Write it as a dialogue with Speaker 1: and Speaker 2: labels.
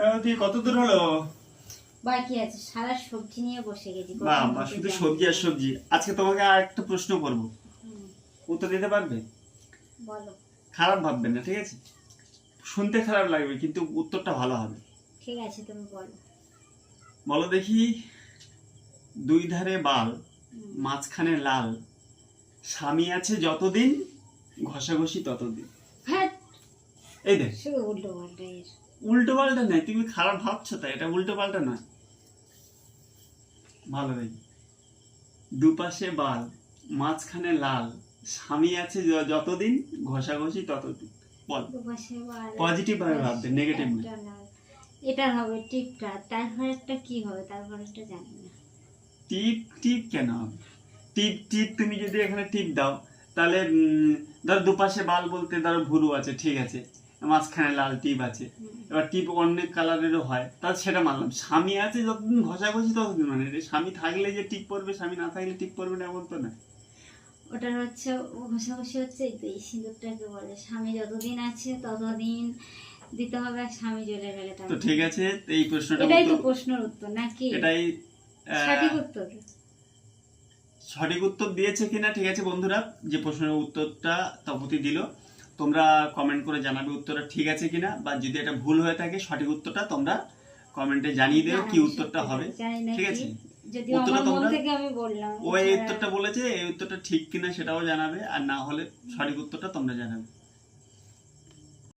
Speaker 1: আহ, দিয়ে কত দূর হলো?
Speaker 2: বাকি আছে সারা সবজি নিয়ে বসে গেছি
Speaker 1: বা
Speaker 2: কখন
Speaker 1: বা
Speaker 2: থেকে
Speaker 1: শুধু সবজি আর সবজি। আজকে তোমাকে আর একটা প্রশ্ন করব। উত্তর দিতে পারবে?
Speaker 2: বলো।
Speaker 1: খারাপ ভাববেন না ঠিক আছে? শুনতে খারাপ লাগবে কিন্তু উত্তরটা ভালো হবে।
Speaker 2: ঠিক আছে তুমি বলো।
Speaker 1: বলো দেখি। দুই ধারে বাল মাঝখানে লাল। স্বামী আছে যতদিন ঘষাঘষি ততদিন। এই দেখ।
Speaker 2: উল্টো পাল্টা এর
Speaker 1: উল্টো পাল্টা নয় তুমি খারাপ ভাবছ তাই এটা উল্টো পাল্টা নয়। ভালো দেখি। দুপাশে বাল মাঝখানে লাল স্বামী আছে যতদিন ঘষাঘষি ততদিন। বল।
Speaker 2: দুপাশে
Speaker 1: ভাবে ভাববে, নয়।
Speaker 2: এটা হবে টিপটা তারপর কি হবে? তারপর জানি না।
Speaker 1: টিপ টিপ কেন হবে? টিপ টিপ তুমি যদি এখানে টিপ দাও তাহলে ধরো দুপাশে বাল বলতে ধরো ভুরু আছে ঠিক আছে। মাঝখানে লাল টিপ আছে। এবার টিপ অনেক কালারেরও হয়। তাহলে সেটা মানলাম। স্বামী আছে যতদিন ঘষাঘষি ততদিন মানে রে, স্বামী থাকলে যে টিপ পড়বে স্বামী না থাকলে টিপ পড়বে না এমন তো না।
Speaker 2: ওটা হচ্ছে ঘষাঘষি হচ্ছে এই তো এই সিঁদুরটাকে বলে। স্বামী যতদিন আছে ততদিন দিতে হবে স্বামী চলে গেলে
Speaker 1: তো ঠিক আছে এই প্রশ্নটা
Speaker 2: এটাই তো প্রশ্নের উত্তর নাকি?
Speaker 1: এটাই
Speaker 2: সঠিক উত্তর।
Speaker 1: সঠিক উত্তর দিয়েছে কিনা ঠিক আছে বন্ধুরা যে প্রশ্নের উত্তরটা তপতি দিল। তোমরা কমেন্ট করে জানাবে উত্তরটা ঠিক আছে কিনা বা যদি এটা ভুল হয়ে থাকে সঠিক উত্তরটা তোমরা কমেন্টে জানিয়ে দেবে কি উত্তরটা হবে। ঠিক আছে? উত্তরটা তোমরা- ওই এই উত্তরটা বলেছে এই উত্তরটা ঠিক কিনা সেটাও জানাবে আর না হলে সঠিক উত্তরটা তোমরা জানাবে।